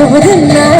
to within my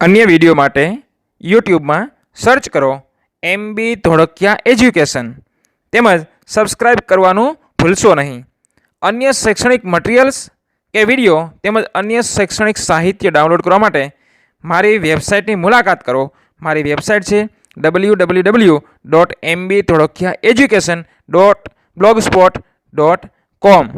અન્ય video માટે યુટ્યુબમાં સર્ચ કરો એમ બી ધોળકિયા એજ્યુકેશન તેમજ સબસ્ક્રાઇબ કરવાનું ભૂલશો નહીં. અન્ય શૈક્ષણિક મટીરિયલ્સ કે વીડિયો તેમજ અન્ય શૈક્ષણિક સાહિત્ય ડાઉનલોડ કરવા માટે મારી વેબસાઇટની મુલાકાત કરો. મારી વેબસાઇટ છે W W W dot M B Dholakia education dot blogspot dot com